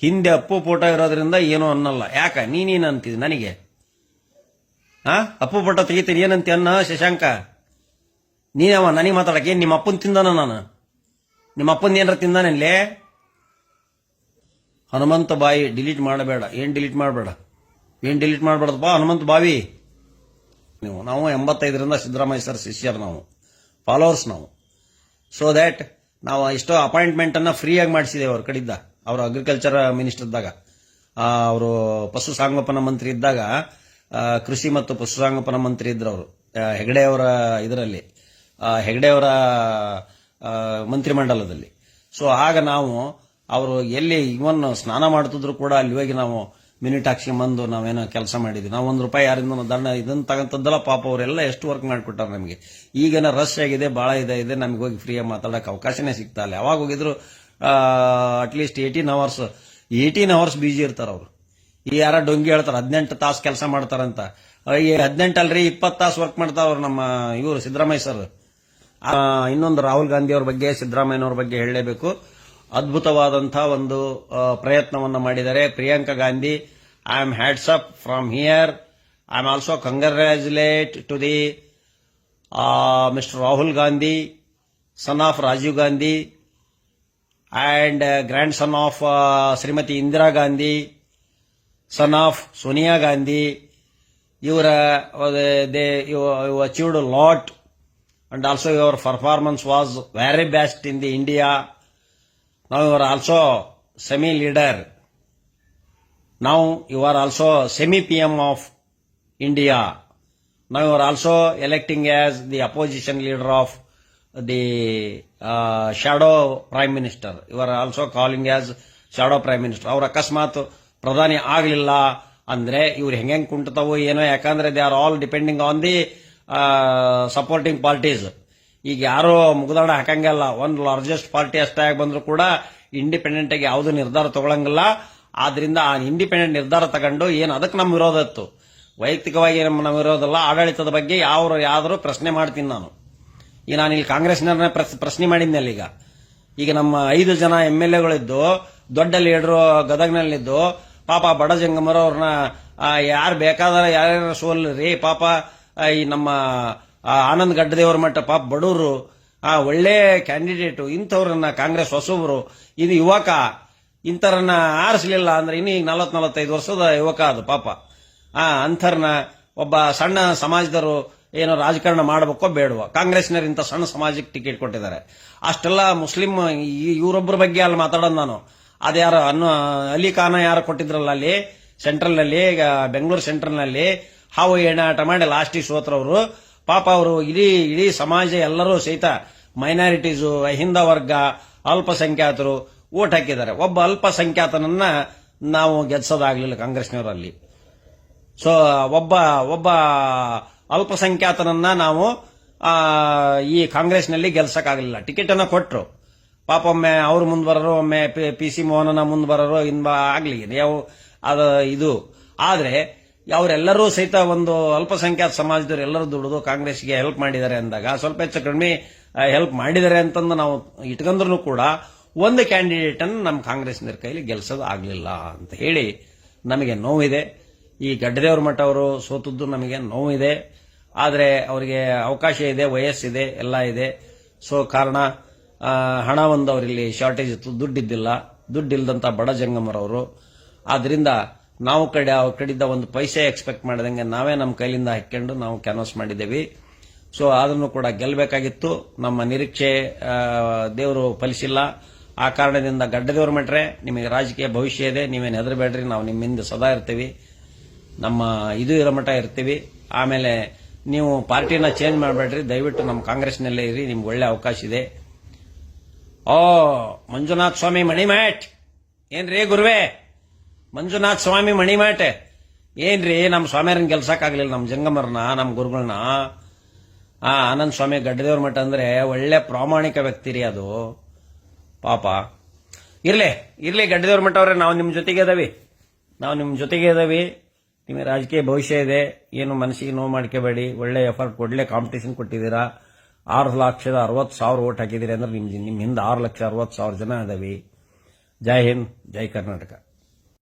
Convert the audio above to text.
ಹಿಂದೆ ಅಪ್ಪು ಪೋಟ ಇರೋದ್ರಿಂದ ಏನೋ ಅನ್ನಲ್ಲ. ಯಾಕ? ನೀನೇನು ಅಂತಿದ್ ನನಗೆ? ಆ? ಅಪ್ಪು ಪೋಟ ತೆಗಿತೀನಿ. ಏನಂತ ಅನ್ನ ಶಶಾಂಕ? ನೀನವ? ನನಗೆ ಮಾತಾಡಕ್ಕೆ? ನಿಮ್ಮ ಅಪ್ಪನ ತಿಂದಾನ ನಾನು. ನಿಮ್ಮ ಅಪ್ಪನ್ ಏನಾರ ತಿಂದಾನೆಲ್ಲೇ ಹನುಮಂತ ಬಾಯಿ ಡಿಲೀಟ್ ಮಾಡಬೇಡ. ಏನು ಡಿಲೀಟ್ ಮಾಡಬೇಡ? ಏನು ಡಿಲೀಟ್ ಮಾಡಬೇಡಪ್ಪ? ಹನುಮಂತ ಬಾವಿ. ನೀವು ನಾವು ಎಂಬತ್ತೈದರಿಂದ ಸಿದ್ದರಾಮಯ್ಯ ಸರ್ ಶಿಷ್ಯರು ನಾವು. ಫಾಲೋವರ್ಸ್ ನಾವು. ಸೊ ದ್ಯಾಟ್ ನಾವು ಎಷ್ಟೋ ಅಪಾಯಿಂಟ್ಮೆಂಟನ್ನು ಫ್ರೀಯಾಗಿ ಮಾಡಿಸಿದ್ದೇವೆ ಅವ್ರ ಕಡೆಯಿಂದ. ಅವರು ಅಗ್ರಿಕಲ್ಚರ್ ಮಿನಿಸ್ಟರ್ ಇದ್ದಾಗ ಅವರು ಪಶುಸಾಂಗೋಪನಾ ಮಂತ್ರಿ ಇದ್ದಾಗ ಕೃಷಿ ಮತ್ತು ಪಶುಸಾಂಗೋಪನಾ ಮಂತ್ರಿ ಇದ್ರು ಅವರು. ಹೆಗಡೆ ಅವರ ಇದರಲ್ಲಿ ಹೆಗಡೆ ಅವರ ಮಂತ್ರಿಮಂಡಲದಲ್ಲಿ ಸೊ ಆಗ ನಾವು ಅವರು ಎಲ್ಲಿ ಇವನ್ ಸ್ನಾನ ಮಾಡ್ತಿದ್ರು ಕೂಡ ಅಲ್ಲಿ ಹೋಗಿ ನಾವು ಮಿನಿಟ್ ಬಂದು ನಾವೇನೋ ಕೆಲಸ ಮಾಡಿದ್ವಿ. ನಾವು ಒಂದು ರೂಪಾಯಿ ಯಾರಿಂದ ದಂಡ ಇದನ್ನು ತಗಂತದ್ದಲ್ಲ, ಪಾಪ ಅವರೆಲ್ಲ ಎಷ್ಟು ವರ್ಕ್ ಮಾಡಿಕೊಟ್ಟಾರೆ ನಮಗೆ. ಈಗೇನ ರಶ್ ಆಗಿದೆ ಭಾಳ ಇದೆ ಇದೆ, ನಮಗೆ ಹೋಗಿ ಫ್ರೀಯಾಗಿ ಮಾತಾಡೋಕೆ ಅವಕಾಶನೇ ಸಿಗ್ತಾ ಇಲ್ಲ. ಯಾವಾಗ ಹೋಗಿದ್ರು at least eighteen hours eighteen hours busy ಇರ್ತಾರೆ ಅವರು. ಈ ಯಾರ ಡೊಂಗಿ ಹೇಳ್ತಾರೆ, ಹದಿನೆಂಟು ತಾಸು ಕೆಲಸ ಮಾಡ್ತಾರಂತ. ಈ ಹದಿನೆಂಟಲ್ರಿ ಇಪ್ಪತ್ತು ತಾಸು ವರ್ಕ್ ಮಾಡ್ತಾವ್ರು ನಮ್ಮ ಇವರು ಸಿದ್ದರಾಮಯ್ಯ ಸರ್ ಇನ್ನೊಂದು ರಾಹುಲ್ ಗಾಂಧಿ ಅವ್ರ ಬಗ್ಗೆ, ಸಿದ್ದರಾಮಯ್ಯನವ್ರ ಬಗ್ಗೆ ಹೇಳಲೇಬೇಕು. ಅದ್ಭುತವಾದಂಥ ಒಂದು ಪ್ರಯತ್ನವನ್ನು ಮಾಡಿದ್ದಾರೆ. Priyanka Gandhi I am hats up from here I am also congratulate to the mister Rahul Gandhi son of Rajiv Gandhi and uh, grandson of uh, Srimati Indira Gandhi, son of Sonia Gandhi. Uh, you, were, they, you, you achieved a lot and also your performance was very best in the India. Now you are also semi-leader. Now you are also semi-PM of India. Now you are also electing as the opposition leader of the uh, prime minister ಇವರ್ also calling as shadow prime minister ಅವ್ರು ಅಕಸ್ಮಾತ್ ಪ್ರಧಾನಿ ಆಗಲಿಲ್ಲ ಅಂದ್ರೆ ಇವ್ರು ಹೆಂಗೆ ಕುಂಟತಾವು ಏನೋ ಯಾಕಂದ್ರೆ they are all depending on the supporting parties ಈಗ ಯಾರೋ ಮುಗದಾಣ ಹಾಕಂಗಲ್ಲ ಒಂದು ಲಾರ್ಜೆಸ್ಟ್ ಪಾರ್ಟಿ ಅಷ್ಟೇ ಆಗಿ ಬಂದ್ರು ಕೂಡ ಇಂಡಿಪೆಂಡೆಂಟ್ ಆಗಿ ಯಾವುದು ನಿರ್ಧಾರ ತಗೊಳಂಗಿಲ್ಲ. ಆದ್ರಿಂದ ಆ ಇಂಡಿಪೆಂಡೆಂಟ್ ನಿರ್ಧಾರ ತಗೊಂಡು ಏನು ಅದಕ್ಕೆ ನಮ್ಮ ವಿರೋಧ ಇತ್ತು? ವೈಯಕ್ತಿಕವಾಗಿ ನಮ್ಮ ವಿರೋಧಲ್ಲ ಆಡಳಿತದ ಬಗ್ಗೆ ಯಾವ ಯಾವ್ದಾದ್ರು ಪ್ರಶ್ನೆ ಮಾಡ್ತೀನಿ ನಾನು. ಈಗ ನಾನು ಇಲ್ಲಿ ಕಾಂಗ್ರೆಸ್ನವ್ರನ್ನ ಪ್ರಶ್ನೆ ಮಾಡಿದ್ನಲ್ಲ ಈಗ. ಈಗ ನಮ್ಮ ಐದು ಜನ ಎಂ ಎಲ್ ಎಗಳಿದ್ದು, ದೊಡ್ಡ ಲೀಡರು ಗದಗ್ನಲ್ಲಿದ್ದು, ಪಾಪ ಬಡ ಜಂಗಮರು ಅವ್ರನ್ನ ಯಾರು ಬೇಕಾದ್ರೆ ಸೋಲ್ ಸೋಲ್ರಿ ಪಾಪ ಈ ನಮ್ಮ ಆನಂದ್ ಗಡ್ಡದೇವ್ರ ಮಟ್ಟ ಪಾಪ ಬಡವರು ಆ, ಒಳ್ಳೆ ಕ್ಯಾಂಡಿಡೇಟು, ಇಂಥವ್ರನ್ನ ಕಾಂಗ್ರೆಸ್ ಹೊಸಬ್ರು, ಇದು ಯುವಕ ಇಂಥರನ್ನ ಆರಿಸಲಿಲ್ಲ ಅಂದ್ರೆ ಇನ್ನು ಈಗ ನಲವತ್ ನಲವತ್ತೈದು ವರ್ಷದ ಯುವಕ ಅದು ಪಾಪ. ಆ ಅಂಥರ್ನ ಒಬ್ಬ ಸಣ್ಣ ಸಮಾಜದವರು ಏನೋ ರಾಜಕಾರಣ ಮಾಡಬೇಕೋ ಬೇಡವೋ. ಕಾಂಗ್ರೆಸ್ನವ್ರು ಇಂಥ ಸಣ್ಣ ಸಮಾಜಕ್ಕೆ ಟಿಕೆಟ್ ಕೊಟ್ಟಿದ್ದಾರೆ. ಅಷ್ಟೆಲ್ಲ ಮುಸ್ಲಿಂ ಇವರೊಬ್ಬರ ಬಗ್ಗೆ ಅಲ್ಲಿ ಮಾತಾಡೋದು ನಾನು. ಅದ್ಯಾರು ಅನ್ನು, ಅಲಿ ಖಾನ ಯಾರು ಕೊಟ್ಟಿದ್ರಲ್ಲ ಅಲ್ಲಿ, ಸೆಂಟ್ರಲ್ನಲ್ಲಿ ಬೆಂಗಳೂರು ಸೆಂಟ್ರಲ್ನಲ್ಲಿ ಹಾವು ಏನಾಟ ಮಾಡಿ ಲಾಸ್ಟಿಗೆ ಸೋತ್ರವರು. ಪಾಪ ಅವರು ಇಡೀ ಇಡೀ ಸಮಾಜ ಎಲ್ಲರೂ ಸಹಿತ ಮೈನಾರಿಟೀಸು ಅಹಿಂದ ವರ್ಗ, ಅಲ್ಪಸಂಖ್ಯಾತರು ಓಟ್ ಹಾಕಿದ್ದಾರೆ. ಒಬ್ಬ ಅಲ್ಪಸಂಖ್ಯಾತನನ್ನ ನಾವು ಗೆಲ್ಸೋದಾಗ್ಲಿಲ್ಲ ಕಾಂಗ್ರೆಸ್ನವರಲ್ಲಿ. ಸೊ ಒಬ್ಬ ಒಬ್ಬ ಅಲ್ಪಸಂಖ್ಯಾತನನ್ನ ನಾವು ಈ ಕಾಂಗ್ರೆಸ್ನಲ್ಲಿ ಗೆಲ್ಸಕ್ಕಾಗಲಿಲ್ಲ. ಟಿಕೆಟ್ ಅನ್ನ ಕೊಟ್ಟರು ಪಾಪ ಒಮ್ಮೆ ಅವ್ರು ಮುಂದ್ ಬರೋರು, ಒಮ್ಮೆ ಪಿ ಸಿ ಮೋಹನನ ಮುಂದ್ ಬರೋರು ಇನ್ ಆಗ್ಲಿ. ಯಾವ, ಅದು ಇದು. ಆದ್ರೆ, ಅವರೆಲ್ಲರೂ ಸಹಿತ ಒಂದು ಅಲ್ಪಸಂಖ್ಯಾತ ಸಮಾಜದವರು ಎಲ್ಲರೂ ದುಡಿದು ಕಾಂಗ್ರೆಸ್ಗೆ ಹೆಲ್ಪ್ ಮಾಡಿದ್ದಾರೆ ಅಂದಾಗ, ಸ್ವಲ್ಪ ಹೆಚ್ಚು ಕಡಿಮೆ ಹೆಲ್ಪ್ ಮಾಡಿದ್ದಾರೆ ಅಂತಂದು ನಾವು ಇಟ್ಕೊಂಡ್ರು ಕೂಡ ಒಂದು ಕ್ಯಾಂಡಿಡೇಟ್ ಅನ್ನು ನಮ್ಮ ಕಾಂಗ್ರೆಸ್ನ ಕೈಲಿ ಗೆಲ್ಸೋದು ಆಗಲಿಲ್ಲ ಅಂತ ಹೇಳಿ ನಮಗೆ ನೋವಿದೆ. ಈ ಗಡ್ಡದೇವ್ರ ಮಠ ಅವರು ಸೋತದ್ದು ನಮಗೆ ನೋವಿದೆ ಆದರೆ ಅವರಿಗೆ ಅವಕಾಶ ಇದೆ ವಯಸ್ಸಿದೆ ಎಲ್ಲ ಇದೆ. ಸೊ ಕಾರಣ ಹಣ ಒಂದು ಅವರಲ್ಲಿ ಶಾರ್ಟೇಜ್ ಇತ್ತು, ದುಡ್ಡಿದ್ದಿಲ್ಲ. ದುಡ್ಡಿಲ್ಲದಂಥ ಬಡ ಜಂಗಮರವರು. ಆದ್ದರಿಂದ ನಾವು ಕಡೆ, ಅವ್ರ ಕಡೆಯಿಂದ ಒಂದು ಪೈಸೆ ಎಕ್ಸ್ಪೆಕ್ಟ್ ಮಾಡಿದಂಗೆ ನಾವೇ ನಮ್ಮ ಕೈಲಿಂದ ಹಾಕ್ಕೊಂಡು ನಾವು ಕ್ಯಾನ್ವಾಸ್ ಮಾಡಿದ್ದೇವೆ. ಸೊ ಅದನ್ನು ಕೂಡ ಗೆಲ್ಲಬೇಕಾಗಿತ್ತು. ನಮ್ಮ ನಿರೀಕ್ಷೆ ದೇವರು ಫಲಿಸಿಲ್ಲ. ಆ ಕಾರಣದಿಂದ ಗಡ್ಡದೇವ್ರ ಮಟ್ರೆ ನಿಮಗೆ ರಾಜಕೀಯ ಭವಿಷ್ಯ ಇದೆ. ನೀವೇನು ಹೆದರಬೇಡ್ರಿ, ನಾವು ನಿಮ್ಮಿಂದ ಸದಾ ಇರ್ತೀವಿ. ನಮ್ಮ ಇದು ಇರೋ ಮಠ ಇರ್ತೀವಿ. ಆಮೇಲೆ ನೀವು ಪಾರ್ಟಿನ ಚೇಂಜ್ ಮಾಡಬೇಡ್ರಿ. ದಯವಿಟ್ಟು ನಮ್ಮ ಕಾಂಗ್ರೆಸ್ನಲ್ಲೇ ಇರಿ. ನಿಮ್ಗೆ ಒಳ್ಳೆ ಅವಕಾಶ ಇದೆ. ಓ, ಮಂಜುನಾಥ್ ಸ್ವಾಮಿ ಮಣಿಮ್ಯಾಟ್ ಏನ್ರಿ ಗುರುವೆ? ಮಂಜುನಾಥ್ ಸ್ವಾಮಿ ಮಣಿಮ್ಯಾಟ್ ಏನ್ರಿ? ನಮ್ಮ ಸ್ವಾಮಿಯರನ್ನ ಕೆಲ್ಸಕ್ಕಾಗ್ಲಿಲ್ಲ ನಮ್ಮ ಜಂಗಮರನ್ನ ನಮ್ಮ ಗುರುಗಳನ್ನ ಆ, ಆನಂದ್ ಸ್ವಾಮಿ ಗಡ್ಡದೇವ್ರ ಮಠ ಅಂದ್ರೆ ಒಳ್ಳೆ ಪ್ರಾಮಾಣಿಕ ವ್ಯಕ್ತಿ ರೀ ಅದು. ಪಾಪ. ಇರ್ಲಿ ಇರ್ಲಿ ಗಡ್ಡದೇವ್ರ ಮಠ ಅವ್ರೆ ನಾವು ನಿಮ್ಮ ಜೊತೆಗೆ ಇದಾವಿ. ನಾವು ನಿಮ್ಮ ಜೊತೆಗೆ ಇದಾವಿ. ನಿಮಗೆ ರಾಜಕೀಯ ಭವಿಷ್ಯ ಇದೆ, ಏನು ಮನಸ್ಸಿಗೆ ನೋವು ಮಾಡ್ಕೋಬೇಡಿ, ಒಳ್ಳೆ ಎಫರ್ಟ್ ಒಳ್ಳೆ ಕಾಂಪಿಟೇಷನ್ ಕೊಟ್ಟಿದ್ದೀರಾ, ಆರು ಲಕ್ಷದ ಅರವತ್ತು ಸಾವಿರ ಓಟ್ ಹಾಕಿದ್ದೀರಿ ಅಂದ್ರೆ ನಿಮ್ಮ ನಿಮ್ಮ ಹಿಂದೆ ಆರು ಲಕ್ಷ ಅರವತ್ತು ಸಾವಿರ ಜನ ಇದಾವೆ ಜೈ ಹಿಂದ್, ಜೈ ಕರ್ನಾಟಕ.